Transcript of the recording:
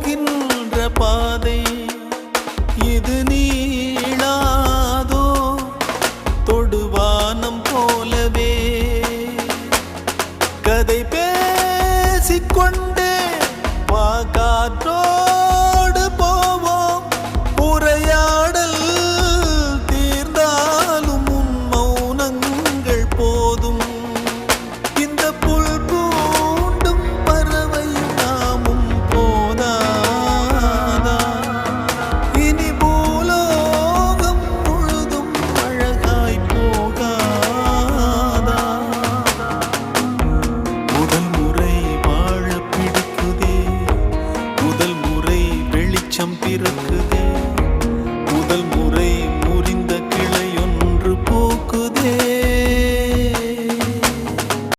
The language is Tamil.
போகின்ற பாதை. இது நீளாதோ? தொடுவானம் போலவே. கதை பேசிக்கொண்டு வெளிச்சம் பிறக்குதே.